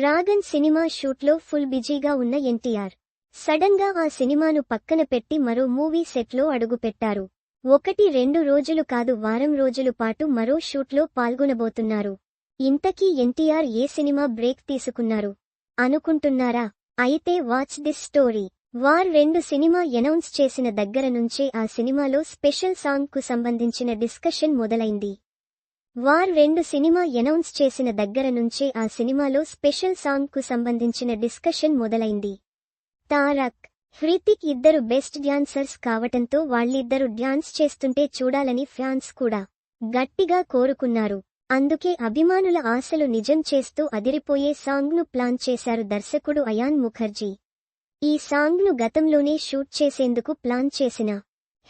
Dragon cinema షూట్లో full బిజీగా ఉన్న ఎన్టీఆర్. సడన్గా ఆ సినిమాను పక్కన పెట్టి మరో మూవీ సెట్లో అడుగుపెట్టారు. ఒకటి రెండు రోజులు కాదు వారం రోజులు పాటు మరో షూట్లో పాల్గొనబోతున్నారు. ఇంతకీ ఎన్టీఆర్ ఏ సినిమా బ్రేక్ తీసుకున్నారు? అనుకుంటున్నారా? అయితే వాచ్ దిస్ స్టోరీ. వార్ రెండు సినిమా ఎనౌన్స్ చేసిన దగ్గర నుంచే ఆ సినిమాలో స్పెషల్ సాంగ్కు సంబంధించిన డిస్కషన్ మొదలైంది. వార్ రెండు సినిమా ఎనౌన్స్ చేసిన దగ్గర నుంచే ఆ సినిమాలో స్పెషల్ సాంగ్కు సంబంధించిన డిస్కషన్ మొదలైంది. తారక్ హృతిక్ ఇద్దరు బెస్ట్ డ్యాన్సర్స్ కావటంతో వాళ్ళిద్దరు డ్యాన్స్ చేస్తుంటే చూడాలని ఫ్యాన్స్ కూడా గట్టిగా కోరుకున్నారు. అందుకే అభిమానుల ఆశలు నిజం చేస్తూ అదిరిపోయే సాంగ్ను ప్లాన్ చేశారు దర్శకుడు అయాన్ ముఖర్జీ. ఈ సాంగ్ను గతంలోనే షూట్ చేసేందుకు ప్లాన్ చేసిన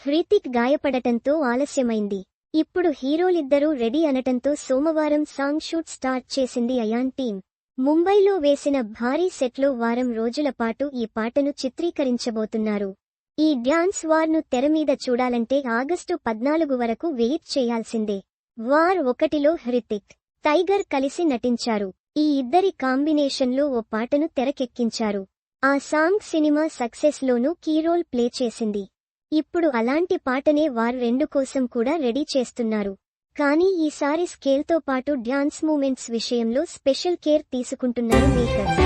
హృతిక్ గాయపడటంతో ఆలస్యమైంది. ఇప్పుడు హీరోలిద్దరూ రెడీ అనటంతో సోమవారం సాంగ్ షూట్ స్టార్ట్ చేసింది అయాన్ టీం ముంబైలో వేసిన భారీ సెట్లో వారం రోజుల పాటు ఈ పాటను చిత్రీకరించబోతున్నారు. ఈ డ్యాన్స్ వార్ను తెరమీద చూడాలంటే ఆగస్టు పద్నాలుగు వరకు వెయిట్ చేయాల్సిందే. వార్ ఒకటిలో హృతిక్ టైగర్ కలిసి నటించారు. ఈ ఇద్దరి కాంబినేషన్లో ఓ పాటను తెరకెక్కించారు. ఆ సాంగ్ సినిమా సక్సెస్ లోనూ కీరోల్ ప్లే చేసింది. ఇప్పుడు అలాంటి పాటనే వార్ రెండు కోసం కూడా రెడీ చేస్తున్నారు. కానీ ఈసారి స్కేల్తో పాటు డ్యాన్స్ మూమెంట్స్ విషయంలో స్పెషల్ కేర్ తీసుకుంటున్నారు మేకర్స్